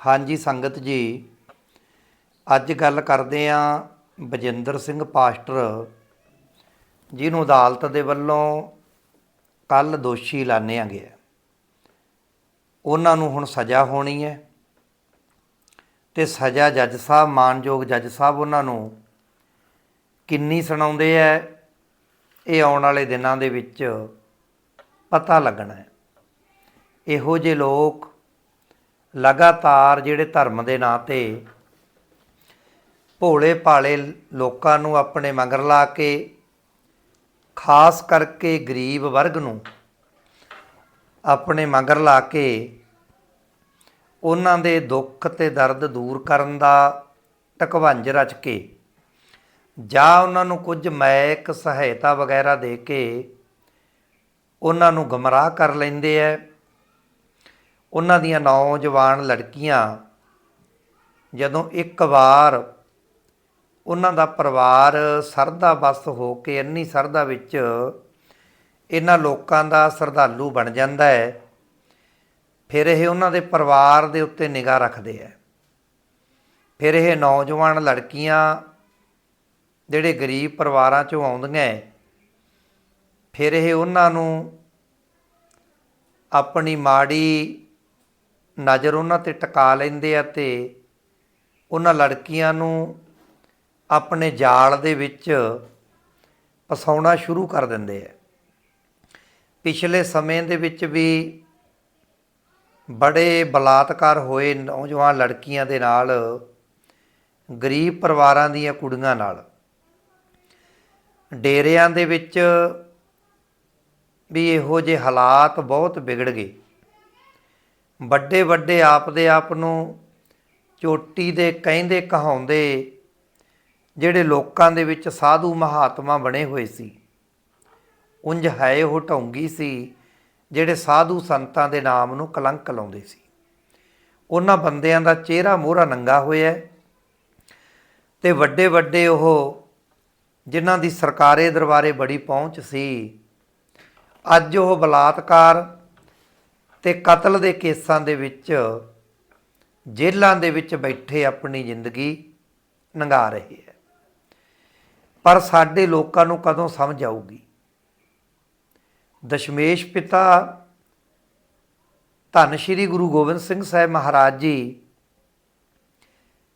ਹਾਂਜੀ ਸੰਗਤ ਜੀ, ਅੱਜ ਗੱਲ ਕਰਦੇ ਆਂ ਬਜਿੰਦਰ ਸਿੰਘ ਪਾਸਟਰ ਜਿਹਨੂੰ ਅਦਾਲਤ ਦੇ ਵੱਲੋਂ ਕੱਲ ਦੋਸ਼ੀ ਐਲਾਨਿਆ ਗਿਆ ਉਹਨਾਂ ਨੂੰ ਹੁਣ ਸਜ਼ਾ ਹੋਣੀ ਹੈ ਤੇ ਸਜ਼ਾ ਜੱਜ ਸਾਹਿਬ, ਮਾਨਯੋਗ ਜੱਜ ਸਾਹਿਬ ਉਹਨਾਂ ਨੂੰ ਕਿੰਨੀ ਸੁਣਾਉਂਦੇ ਐ ਇਹ ਆਉਣ ਵਾਲੇ ਦਿਨਾਂ ਦੇ ਵਿੱਚ ਪਤਾ ਲੱਗਣਾ ਹੈ। ਇਹੋ ਜਿਹੇ ਲੋਕ ਲਗਾਤਾਰ ਜਿਹੜੇ ਧਰਮ ਦੇ ਨਾਂ ਤੇ ਭੋਲੇ ਭਾਲੇ ਲੋਕਾਂ ਨੂੰ ਆਪਣੇ ਮਗਰ ਲਾ ਕੇ, ਖਾਸ ਕਰਕੇ ਗਰੀਬ ਵਰਗ ਨੂੰ ਆਪਣੇ ਮਗਰ ਲਾ ਕੇ ਉਹਨਾਂ ਦੇ ਦੁੱਖ ਤੇ ਦਰਦ ਦੂਰ ਕਰਨ ਦਾ ਟਕਵੰਜ ਰਚ ਕੇ ਜਾਂ ਉਹਨਾਂ ਨੂੰ ਕੁਝ ਮੈਕ ਸਹਾਇਤਾ ਵਗੈਰਾ ਦੇ ਕੇ ਉਹਨਾਂ ਨੂੰ ਗਮਰਾਹ ਕਰ ਲੈਂਦੇ ਐ। ਉਹਨਾਂ ਦੀਆਂ ਨੌਜਵਾਨ ਲੜਕੀਆਂ ਜਦੋਂ ਇੱਕ ਵਾਰ ਉਹਨਾਂ ਦਾ ਪਰਿਵਾਰ ਸਰਦਾ ਬਸ ਹੋ ਕੇ ਇੰਨੀ ਸਰਦਾ ਵਿੱਚ ਇਹਨਾਂ ਲੋਕਾਂ ਦਾ ਸਰਧਾਲੂ ਬਣ ਜਾਂਦਾ ਹੈ, ਫਿਰ ਇਹ ਉਹਨਾਂ ਦੇ ਪਰਿਵਾਰ ਦੇ ਉੱਤੇ ਨਿਗਾਹ ਰੱਖਦੇ ਹੈ। ਫਿਰ ਇਹ ਨੌਜਵਾਨ ਲੜਕੀਆਂ ਜਿਹੜੇ ਗਰੀਬ ਪਰਿਵਾਰਾਂ ਚੋਂ ਆਉਂਦੀਆਂ ਫਿਰ ਇਹ ਉਹਨਾਂ ਨੂੰ ਆਪਣੀ ਮਾੜੀ ਨਜ਼ਰ ਉਹਨਾਂ ਤੇ ਟਿਕਾ ਲੈਂਦੇ ਆ ਤੇ ਉਹਨਾਂ ਲੜਕੀਆਂ ਨੂੰ ਆਪਣੇ ਜਾਲ ਦੇ ਵਿੱਚ ਫਸਾਉਣਾ ਸ਼ੁਰੂ ਕਰ ਦਿੰਦੇ ਆ। ਪਿਛਲੇ ਸਮੇਂ ਦੇ ਵਿੱਚ ਵੀ ਬੜੇ ਬਲਾਤਕਾਰ ਹੋਏ ਨੌਜਵਾਨ ਲੜਕੀਆਂ ਦੇ ਨਾਲ, ਗਰੀਬ ਪਰਿਵਾਰਾਂ ਦੀਆਂ ਕੁੜੀਆਂ ਨਾਲ। ਡੇਰਿਆਂ ਦੇ ਵਿੱਚ ਵੀ ਇਹੋ ਜਿਹੇ ਹਾਲਾਤ ਬਹੁਤ ਵਿਗੜ ਗਏ। ਵੱਡੇ ਵੱਡੇ ਆਪ ਦੇ ਆਪ ਨੂੰ ਚੋਟੀ ਦੇ ਕਹਿੰਦੇ ਕਹਾਉਂਦੇ ਜਿਹੜੇ ਲੋਕਾਂ ਦੇ ਵਿੱਚ ਸਾਧੂ ਮਹਾਤਮਾ ਬਣੇ ਹੋਏ ਸੀ। ਉੰਜ ਹੈ ਉਹ ਢੌਂਗੀ ਸੀ ਜਿਹੜੇ ਸਾਧੂ ਸੰਤਾਂ ਦੇ ਨਾਮ ਨੂੰ ਕਲੰਕ ਲਾਉਂਦੇ ਸੀ। ਉਹਨਾਂ ਬੰਦਿਆਂ ਦਾ ਚਿਹਰਾ ਮੋਹਰਾ ਨੰਗਾ ਹੋਇਆ ਹੈ ਤੇ ਵੱਡੇ ਵੱਡੇ ਉਹ ਜਿਨ੍ਹਾਂ ਦੀ ਸਰਕਾਰੇ ਦਰਬਾਰੇ ਬੜੀ ਪਹੁੰਚ ਸੀ, ਅੱਜ ਉਹ ਬਲਾਤਕਾਰ ਤੇ ਕਤਲ ਦੇ ਕੇਸਾਂ ਦੇ ਵਿੱਚ ਜੇਲ੍ਹਾਂ ਦੇ ਵਿੱਚ ਬੈਠੇ ਆਪਣੀ ਜ਼ਿੰਦਗੀ ਨੰਗਾ ਰਹੇ ਹੈ। ਪਰ ਸਾਡੇ ਲੋਕਾਂ ਨੂੰ ਕਦੋਂ ਸਮਝ ਆਊਗੀ? ਦਸ਼ਮੇਸ਼ ਪਿਤਾ ਧੰਨ ਸ਼੍ਰੀ ਗੁਰੂ ਗੋਬਿੰਦ ਸਿੰਘ ਸਾਹਿਬ ਮਹਾਰਾਜ ਜੀ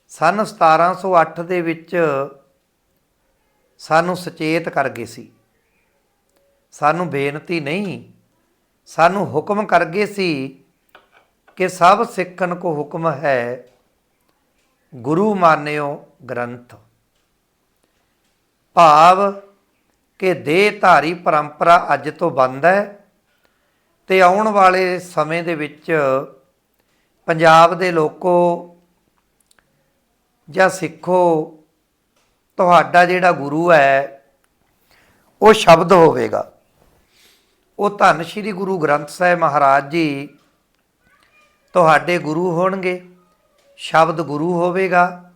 ਸਨ 1708 ਦੇ ਵਿੱਚ ਸਾਨੂੰ ਸੁਚੇਤ ਕਰ ਗਏ ਸੀ। ਸਾਨੂੰ ਬੇਨਤੀ ਨਹੀਂ ਸਾਨੂੰ ਹੁਕਮ ਕਰ ਗਏ ਸੀ ਕਿ ਸਭ ਸਿੱਖਣ ਕੋ ਹੁਕਮ ਹੈ, ਗੁਰੂ ਮਾਨਿਓ ਗ੍ਰੰਥ। ਭਾਵ ਕਿ ਦੇਹ ਧਾਰੀ ਪਰੰਪਰਾ ਅੱਜ ਤੋਂ ਬੰਦ ਹੈ ਤੇ ਆਉਣ ਵਾਲੇ ਸਮੇਂ ਦੇ ਵਿੱਚ ਪੰਜਾਬ ਦੇ ਲੋਕੋ ਜਾਂ ਸਿੱਖੋ, ਤੁਹਾਡਾ ਜਿਹੜਾ ਗੁਰੂ ਹੈ, ਉਹ ਸ਼ਬਦ ਹੋਵੇਗਾ। ਉਹ ਧੰਨ ਸ਼੍ਰੀ ਗੁਰੂ ਗ੍ਰੰਥ ਸਾਹਿਬ ਮਹਾਰਾਜ ਜੀ ਤੁਹਾਡੇ ਗੁਰੂ ਹੋਣਗੇ, ਸ਼ਬਦ ਗੁਰੂ ਹੋਵੇਗਾ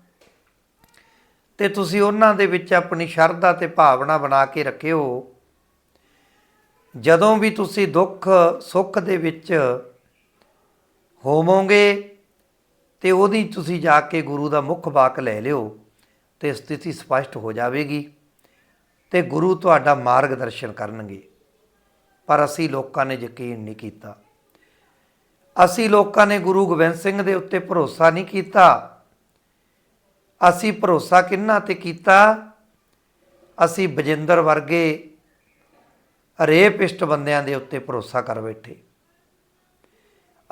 ਤੇ ਤੁਸੀਂ ਉਹਨਾਂ ਦੇ ਵਿੱਚ ਆਪਣੀ ਸ਼ਰਧਾ ਤੇ ਭਾਵਨਾ ਬਣਾ ਕੇ ਰੱਖਿਓ। ਜਦੋਂ ਵੀ ਤੁਸੀਂ ਦੁੱਖ ਸੁੱਖ ਦੇ ਵਿੱਚ ਹੋਵੋਗੇ ਤੇ ਉਹਦੀ ਤੁਸੀਂ ਜਾ ਕੇ ਗੁਰੂ ਦਾ ਮੁੱਖ ਵਾਕ ਲੈ ਲਿਓ ਤੇ ਸਥਿਤੀ ਸਪਸ਼ਟ ਹੋ ਜਾਵੇਗੀ ਤੇ ਗੁਰੂ ਤੁਹਾਡਾ ਮਾਰਗਦਰਸ਼ਨ ਕਰਨਗੇ। ਪਰ ਅਸੀਂ ਲੋਕਾਂ ਨੇ ਯਕੀਨ ਨਹੀਂ ਕੀਤਾ। ਅਸੀਂ ਲੋਕਾਂ ਨੇ ਗੁਰੂ ਗੋਬਿੰਦ ਸਿੰਘ ਦੇ ਉੱਤੇ ਭਰੋਸਾ ਨਹੀਂ ਕੀਤਾ। ਅਸੀਂ ਭਰੋਸਾ ਕਿੰਨਾ ਤੇ ਕੀਤਾ? ਅਸੀਂ ਬਜਿੰਦਰ ਵਰਗੇ ਰੇਪਿਸਟ ਬੰਦਿਆਂ ਦੇ ਉੱਤੇ ਭਰੋਸਾ ਕਰ ਬੈਠੇ।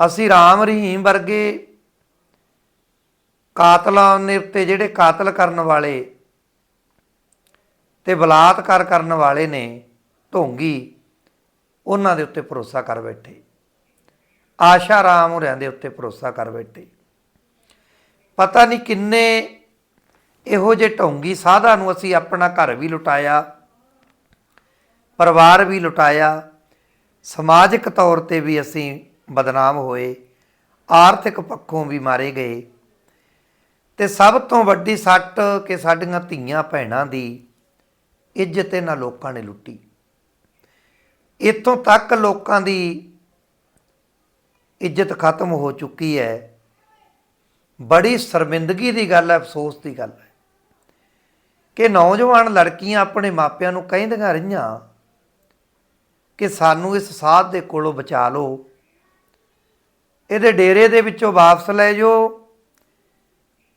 ਅਸੀਂ ਰਾਮ ਰਹੀਮ ਵਰਗੇ ਕਾਤਲਾਂ ਦੇ ਉੱਤੇ ਜਿਹੜੇ ਕਾਤਲ ਕਰਨ ਵਾਲੇ ਤੇ ਬਲਾਤਕਾਰ ਕਰਨ ਵਾਲੇ ਨੇ ਢੋਂਗੀ ਉਹਨਾਂ ਦੇ ਉੱਤੇ ਭਰੋਸਾ ਕਰ ਬੈਠੇ। ਆਸ਼ਾ ਰਾਮ ਹੋਰਿਆਂ ਦੇ ਉੱਤੇ ਭਰੋਸਾ ਕਰ ਬੈਠੇ। ਪਤਾ ਨਹੀਂ ਕਿੰਨੇ ਇਹੋ ਜਿਹੇ ਢੌਂਗੀ ਸਾਧਾ ਨੂੰ ਅਸੀਂ ਆਪਣਾ ਘਰ ਵੀ ਲੁਟਾਇਆ, ਪਰਿਵਾਰ ਵੀ ਲੁਟਾਇਆ, ਸਮਾਜਿਕ ਤੌਰ ਤੇ ਵੀ ਅਸੀਂ ਬਦਨਾਮ ਹੋਏ, ਆਰਥਿਕ ਪੱਖੋਂ ਵੀ ਮਾਰੇ ਗਏ। ਤੇ ਸਭ ਤੋਂ ਵੱਡੀ ਸੱਟ ਕਿ ਸਾਡੀਆਂ ਧੀਆਂ ਭੈਣਾਂ ਦੀ ਇੱਜ਼ਤ ਇਹਨਾਂ ਲੋਕਾਂ ਨੇ ਲੁੱਟੀ। ਇੱਥੋਂ ਤੱਕ ਲੋਕਾਂ ਦੀ ਇੱਜ਼ਤ ਖਤਮ ਹੋ ਚੁੱਕੀ ਹੈ। ਬੜੀ ਸ਼ਰਮਿੰਦਗੀ ਦੀ ਗੱਲ ਹੈ, ਅਫਸੋਸ ਦੀ ਗੱਲ ਹੈ ਕਿ ਨੌਜਵਾਨ ਲੜਕੀਆਂ ਆਪਣੇ ਮਾਪਿਆਂ ਨੂੰ ਕਹਿੰਦੀਆਂ ਰਹੀਆਂ ਕਿ ਸਾਨੂੰ ਇਸ ਸਾਧ ਦੇ ਕੋਲੋਂ ਬਚਾ ਲਓ। ਇਹਦੇ ਡੇਰੇ ਦੇ ਵਿੱਚੋਂ ਵਾਪਸ ਲੈ ਜਾਓ।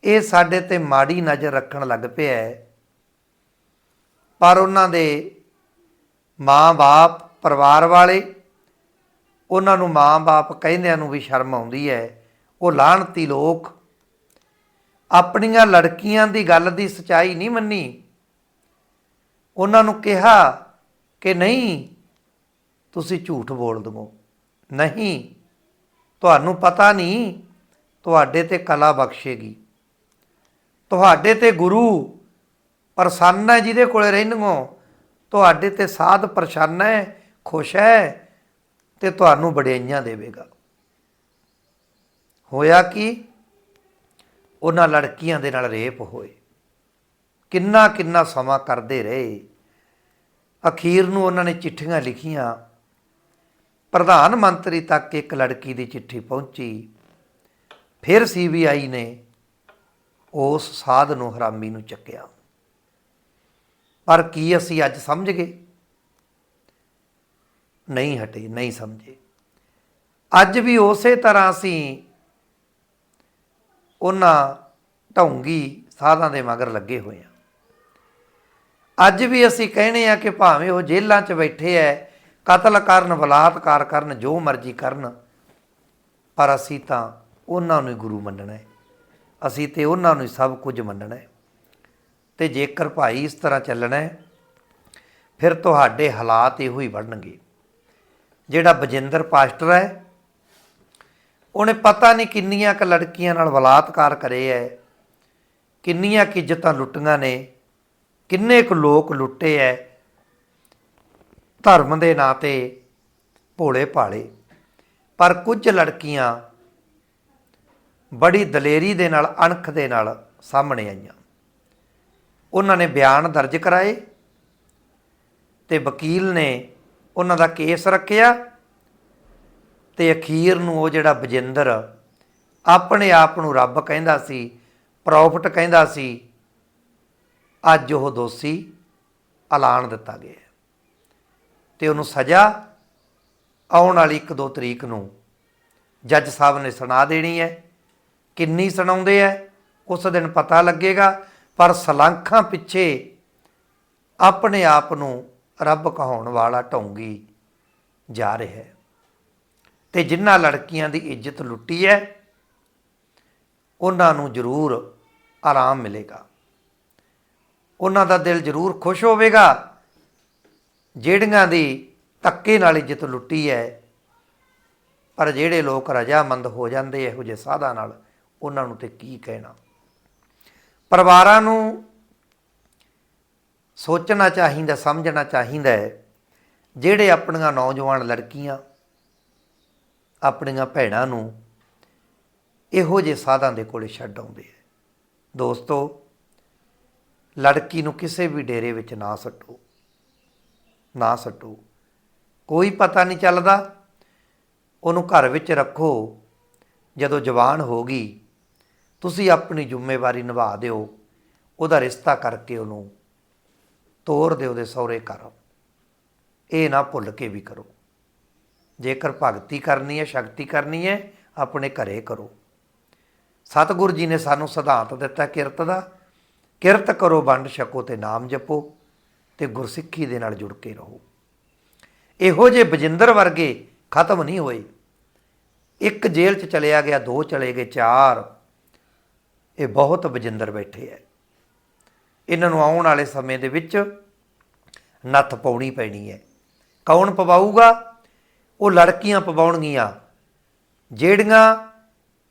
ਇਹ ਸਾਡੇ ਤੇ ਮਾੜੀ ਨਜ਼ਰ ਰੱਖਣ ਲੱਗ ਪਿਆ ਹੈ। ਪਰ ਉਹਨਾਂ ਦੇ ਮਾਂ-ਬਾਪ ਪਰਿਵਾਰ ਵਾਲੇ, ਉਹਨਾਂ ਨੂੰ ਮਾਂ-ਬਾਪ ਕਹਿੰਦਿਆਂ ਨੂੰ ਵੀ ਸ਼ਰਮ ਆਉਂਦੀ ਹੈ, ਉਹ ਲਾਹਣਤੀ ਲੋਕ। ਆਪਣੀਆਂ ਲੜਕੀਆਂ ਦੀ ਗੱਲ ਦੀ ਸਚਾਈ ਨਹੀਂ ਮੰਨੀ। ਉਹਨਾਂ ਨੂੰ ਕਿਹਾ ਕਿ ਨਹੀਂ, ਤੁਸੀਂ ਝੂਠ ਬੋਲ ਦਵੋ। ਨਹੀਂ, ਤੁਹਾਨੂੰ ਪਤਾ ਨਹੀਂ, ਤੁਹਾਡੇ ਤੇ ਕਲਾ ਬਖਸ਼ੇਗੀ। ਤੁਹਾਡੇ ਤੇ ਗੁਰੂ ਪ੍ਰਸੰਨ ਹੈ ਜਿਹਦੇ ਕੋਲੇ ਰਹਿੰਦੋ ਤੁਹਾਡੇ ਤੇ ਸਾਧ ਪ੍ਰਸੰਨ ਹੈ ਖੁਸ਼ ਹੈ ਤੇ ਤੁਹਾਨੂੰ ਬੜਾਈਆਂ ਦੇਵੇਗਾ। ਹੋਇਆ ਕਿ? ਉਹਨਾਂ ਲੜਕੀਆਂ ਦੇ ਨਾਲ ਰੇਪ ਹੋਏ। ਕਿੰਨਾ ਕਿੰਨਾ ਸਮਾਂ ਕਰਦੇ ਰਹੇ। ਅਖੀਰ ਨੂੰ ਉਹਨਾਂ ਨੇ ਚਿੱਠੀਆਂ ਲਿਖੀਆਂ। ਪ੍ਰਧਾਨ ਮੰਤਰੀ ਤੱਕ ਇੱਕ ਲੜਕੀ ਦੀ ਚਿੱਠੀ ਪਹੁੰਚੀ। ਫਿਰ ਸੀਬੀਆਈ ਨੇ ਉਸ ਸਾਧ ਨੂੰ ਹਰਾਮੀ ਨੂੰ ਚੱਕਿਆ। ਪਰ ਕੀ ਅਸੀਂ ਅੱਜ ਸਮਝ ਗਏ? ਨਹੀਂ ਹਟੇ, ਨਹੀਂ ਸਮਝੇ। ਅੱਜ ਵੀ ਉਸੇ ਤਰ੍ਹਾਂ ਅਸੀਂ ਉਹਨਾਂ ਢੌਂਗੀ ਸਾਧਾਂ ਦੇ ਮਗਰ ਲੱਗੇ ਹੋਏ ਆ ਅੱਜ ਵੀ ਅਸੀਂ ਕਹਿੰਦੇ ਆ ਕਿ ਭਾਵੇਂ ਉਹ ਜੇਲ੍ਹਾਂ 'ਚ ਬੈਠੇ ਐ, ਕਤਲ ਕਰਨ, ਬਲਾਤਕਾਰ ਕਰਨ, ਜੋ ਮਰਜ਼ੀ ਕਰਨ, ਪਰ ਅਸੀਂ ਤਾਂ ਉਹਨਾਂ ਨੂੰ ਹੀ ਗੁਰੂ ਮੰਨਣਾ ਹੈ ਅਸੀਂ ਤੇ ਉਹਨਾਂ ਨੂੰ ਹੀ ਸਭ ਕੁਝ ਮੰਨਣਾ ਹੈ ਤੇ ਜੇਕਰ ਭਾਈ ਇਸ ਤਰ੍ਹਾਂ ਚੱਲਣਾ ਹੈ ਫਿਰ ਤੁਹਾਡੇ ਹਾਲਾਤ ਇਹੋ ਹੀ ਬਣਨਗੇ। ਜਿਹੜਾ ਬਜਿੰਦਰ ਪਾਸਟਰ ਹੈ, ਉਹਨੇ ਪਤਾ ਨਹੀਂ ਕਿੰਨੀਆਂ ਕ ਲੜਕੀਆਂ ਨਾਲ ਬਲਾਤਕਾਰ ਕਰੇ ਐ ਕਿੰਨੀਆਂ ਕੁ ਇੱਜ਼ਤਾਂ ਲੁੱਟੀਆਂ ਨੇ, ਕਿੰਨੇ ਕੁ ਲੋਕ ਲੁੱਟੇ ਐ ਧਰਮ ਦੇ ਨਾਂ ਤੇ ਭੋਲੇ ਭਾਲੇ। ਪਰ ਕੁਝ ਲੜਕੀਆਂ ਬੜੀ ਦਲੇਰੀ ਦੇ ਨਾਲ, ਅਣਖ ਦੇ ਨਾਲ ਸਾਹਮਣੇ ਆਈਆਂ। ਉਹਨਾਂ ਨੇ ਬਿਆਨ ਦਰਜ ਕਰਾਏ ਤੇ ਵਕੀਲ ਨੇ ਉਹਨਾਂ ਦਾ ਕੇਸ ਰੱਖਿਆ ਤੇ ਅਖੀਰ ਨੂੰ ਉਹ ਜਿਹੜਾ ਬਜਿੰਦਰ ਆਪਣੇ ਆਪ ਨੂੰ ਰੱਬ ਕਹਿੰਦਾ ਸੀ ਪ੍ਰੋਫਿਟ ਕਹਿੰਦਾ ਸੀ, ਅੱਜ ਉਹ ਦੋਸ਼ੀ ਐਲਾਨ ਦਿੱਤਾ ਗਿਆ ਹੈ। ਤੇ ਉਹਨੂੰ ਸਜ਼ਾ ਆਉਣ ਵਾਲੀ 1-2 ਤਰੀਕ ਨੂੰ ਜੱਜ ਸਾਹਿਬ ਨੇ ਸੁਣਾ ਦੇਣੀ ਹੈ ਕਿੰਨੀ ਸੁਣਾਉਂਦੇ ਐ ਉਸ ਦਿਨ ਪਤਾ ਲੱਗੇਗਾ, ਪਰ ਸਲਾਂਖਾਂ ਪਿੱਛੇ ਆਪਣੇ ਆਪ ਨੂੰ ਰੱਬ ਕਹਾਉਣ ਵਾਲਾ ਢੌਂਗੀ ਜਾ ਰਿਹਾ ਹੈ। ਤੇ ਜਿਨ੍ਹਾਂ ਲੜਕੀਆਂ ਦੀ ਇੱਜ਼ਤ ਲੁੱਟੀ ਹੈ, ਉਹਨਾਂ ਨੂੰ ਜ਼ਰੂਰ ਆਰਾਮ ਮਿਲੇਗਾ। ਉਹਨਾਂ ਦਾ ਦਿਲ ਜ਼ਰੂਰ ਖੁਸ਼ ਹੋਵੇਗਾ। ਜਿਹੜੀਆਂ ਦੀ ਧੱਕੇ ਨਾਲ ਇੱਜ਼ਤ ਲੁੱਟੀ ਹੈ, ਪਰ ਜਿਹੜੇ ਲੋਕ ਰਜਾਮੰਦ ਹੋ ਜਾਂਦੇ ਇਹੋ ਜਿਹੇ ਸਾਧਾਂ ਨਾਲ ਉਹਨਾਂ ਨੂੰ ਤੇ ਕੀ ਕਹਿਣਾ। ਪਰਿਵਾਰਾਂ ਨੂੰ ਸੋਚਣਾ ਚਾਹੀਦਾ, ਸਮਝਣਾ ਚਾਹੀਦਾ ਹੈ, ਜਿਹੜੇ ਆਪਣੀਆਂ ਨੌਜਵਾਨ ਲੜਕੀਆਂ ਆਪਣੀਆਂ ਭੈਣਾਂ ਨੂੰ ਇਹੋ ਜਿਹੇ ਸਾਧਾਂ ਦੇ ਕੋਲੇ ਛੱਡ ਆਉਂਦੇ ਹੈ। ਦੋਸਤੋ, ਲੜਕੀ ਨੂੰ ਕਿਸੇ ਵੀ ਡੇਰੇ ਵਿੱਚ ਨਾ ਸੱਟੋ ਨਾ ਸੱਟੋ। ਕੋਈ ਪਤਾ ਨਹੀਂ ਚੱਲਦਾ, ਉਹਨੂੰ ਘਰ ਵਿੱਚ ਰੱਖੋ। ਜਦੋਂ ਜਵਾਨ ਹੋ ਗਈ, ਤੁਸੀਂ ਆਪਣੀ ਜ਼ਿੰਮੇਵਾਰੀ ਨਿਭਾ ਦਿਓ, ਉਹਦਾ ਰਿਸ਼ਤਾ ਕਰਕੇ ਉਹਨੂੰ ਤੋਰ ਦਿਓ ਦੇ ਸਹੁਰੇ ਘਰ। ਇਹ ਨਾ ਭੁੱਲ ਕੇ ਵੀ ਕਰੋ। ਜੇਕਰ ਭਗਤੀ ਕਰਨੀ ਹੈ, ਸ਼ਕਤੀ ਕਰਨੀ ਹੈ, ਆਪਣੇ ਘਰੇ ਕਰੋ। ਸਤਿਗੁਰੂ ਜੀ ਨੇ ਸਾਨੂੰ ਸਿਧਾਂਤ ਦਿੱਤਾ ਕਿਰਤ ਦਾ। ਕਿਰਤ ਕਰੋ, ਵੰਡ ਛਕੋ ਤੇ ਨਾਮ ਜਪੋ ਤੇ ਗੁਰਸਿੱਖੀ ਦੇ ਨਾਲ ਜੁੜ ਕੇ ਰਹੋ। ਇਹੋ ਜਿਹੇ ਬਜਿੰਦਰ ਵਰਗੇ ਖਤਮ ਨਹੀਂ ਹੋਏ। ਇੱਕ ਜੇਲ੍ਹ 'ਚ ਚਲਿਆ ਗਿਆ, ਦੋ ਚਲੇ ਗਏ, ਚਾਰ। ਇਹ ਬਹੁਤ ਬਜਿੰਦਰ ਬੈਠੇ ਐ। ਇਹਨਾਂ ਨੂੰ ਆਉਣ ਵਾਲੇ ਸਮੇਂ ਦੇ ਵਿੱਚ ਨੱਥ ਪਾਉਣੀ ਪੈਣੀ ਹੈ। ਕੌਣ ਪਵਾਊਗਾ? ਉਹ ਲੜਕੀਆਂ ਪਵਾਉਣਗੀਆਂ, ਜਿਹੜੀਆਂ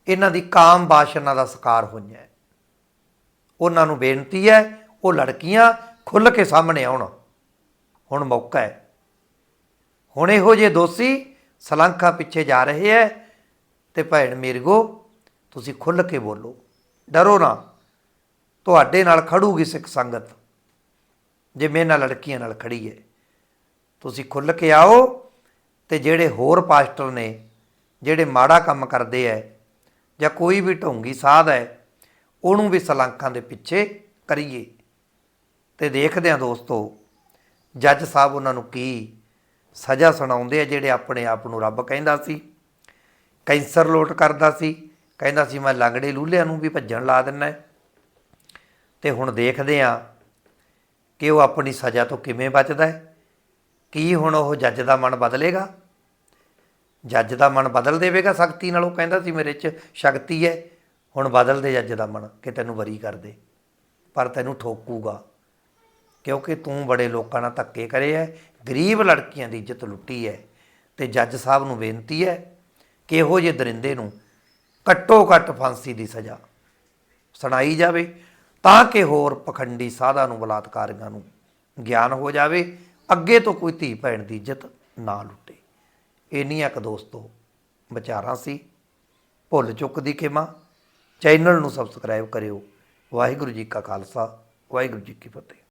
ਇਹਨਾਂ ਦੀ ਕਾਮ ਬਾਸ਼ਨਾ ਦਾ ਸ਼ਿਕਾਰ ਹੋਈਆਂ। ਉਹਨਾਂ ਨੂੰ ਬੇਨਤੀ ਹੈ, ਉਹ ਲੜਕੀਆਂ ਖੁੱਲ ਕੇ ਸਾਹਮਣੇ ਆਉਣ। ਹੁਣ ਮੌਕਾ ਹੈ। ਹੁਣ ਇਹੋ ਜਿਹੇ ਦੋਸ਼ੀ ਸਲੰਖਾ ਪਿੱਛੇ ਜਾ ਰਹੇ ਹੈ ਤੇ ਭੈਣ ਮੇਰਗੋ ਤੁਸੀਂ ਖੁੱਲ ਕੇ ਬੋਲੋ। ਡਰੋ ਨਾ। ਤੁਹਾਡੇ ਨਾਲ ਖੜੂਗੀ ਸਿੱਖ ਸੰਗਤ। ਜੇ ਮੇਰੇ ਨਾਲ ਲੜਕੀਆਂ ਨਾਲ ਖੜੀ ਹੈ ਤੁਸੀਂ ਖੁੱਲ ਕੇ ਆਓ ਤੇ ਜਿਹੜੇ ਹੋਰ ਪਾਸਟਰ ਨੇ, ਜਿਹੜੇ ਮਾੜਾ ਕੰਮ ਕਰਦੇ ਐ ਜਾਂ ਕੋਈ ਵੀ ਢੋਂਗੀ ਸਾਧ ਹੈ ਉਹਨੂੰ ਵੀ ਸਲਾਂਕਾਂ ਦੇ ਪਿੱਛੇ ਕਰੀਏ। ਤੇ ਦੇਖਦੇ ਹਾਂ ਦੋਸਤੋ, ਜੱਜ ਸਾਹਿਬ ਉਹਨਾਂ ਨੂੰ ਕੀ ਸਜ਼ਾ ਸੁਣਾਉਂਦੇ ਆ, ਜਿਹੜੇ ਆਪਣੇ ਆਪ ਨੂੰ ਰੱਬ ਕਹਿੰਦਾ ਸੀ। ਕੈਂਸਰ ਲੋਟ ਕਰਦਾ ਸੀ। ਕਹਿੰਦਾ ਸੀ, ਮੈਂ ਲੰਗੜੇ ਲੂਲਿਆਂ ਨੂੰ ਵੀ ਭੱਜਣ ਲਾ ਦਿੰਨਾ ਤੇ ਹੁਣ ਦੇਖਦੇ ਆ ਕਿ ਉਹ ਆਪਣੀ ਸਜ਼ਾ ਤੋਂ ਕਿਵੇਂ ਬਚਦਾ ਹੈ। ਕੀ ਹੁਣ ਉਹ ਜੱਜ ਦਾ ਮਨ ਬਦਲੇਗਾ? ਜੱਜ ਦਾ ਮਨ ਬਦਲ ਦੇਵੇਗਾ ਸ਼ਕਤੀ ਨਾਲ, ਉਹ ਕਹਿੰਦਾ ਸੀ ਮੇਰੇ 'ਚ ਸ਼ਕਤੀ ਹੈ। ਹੁਣ ਬਦਲ ਦੇ ਜੱਜ ਦਾ ਮਨ ਕਿ ਤੈਨੂੰ ਬਰੀ ਕਰ ਦੇ, ਪਰ ਤੈਨੂੰ ਠੋਕੂਗਾ। ਕਿਉਂਕਿ ਤੂੰ ਬੜੇ ਲੋਕਾਂ ਨਾਲ ਧੱਕੇ ਕਰੇ ਐ ਗਰੀਬ ਲੜਕੀਆਂ ਦੀ ਇੱਜ਼ਤ ਲੁੱਟੀ ਐ ਤੇ ਜੱਜ ਸਾਹਿਬ ਨੂੰ ਬੇਨਤੀ ਹੈ ਕਿ ਇਹੋ ਜਿਹੇ ਦਰਿੰਦੇ ਨੂੰ ਘੱਟੋ ਘੱਟ ਫਾਂਸੀ ਦੀ ਸਜ਼ਾ ਸੁਣਾਈ ਜਾਵੇ। ਤਾਂ ਕਿ ਹੋਰ ਪਖੰਡੀ ਸਾਧਾਂ ਨੂੰ, ਬਲਾਤਕਾਰੀਆਂ ਨੂੰ ਗਿਆਨ ਹੋ ਜਾਵੇ, ਅੱਗੇ ਤੋਂ ਕੋਈ ਧੀ ਭੈਣ ਦੀ ਇੱਜ਼ਤ ਨਾ ਲੁੱਟੇ। ਇੰਨੀਆਂ ਕੁ ਦੋਸਤੋ ਵਿਚਾਰਾਂ ਸੀ। ਭੁੱਲ ਚੁੱਕ ਦੀ ਖਿਮਾ। ਚੈਨਲ ਨੂੰ ਸਬਸਕ੍ਰਾਈਬ ਕਰਿਓ। ਵਾਹਿਗੁਰੂ ਜੀ ਕਾ ਖਾਲਸਾ, ਵਾਹਿਗੁਰੂ ਜੀ ਕੀ ਫਤਿਹ।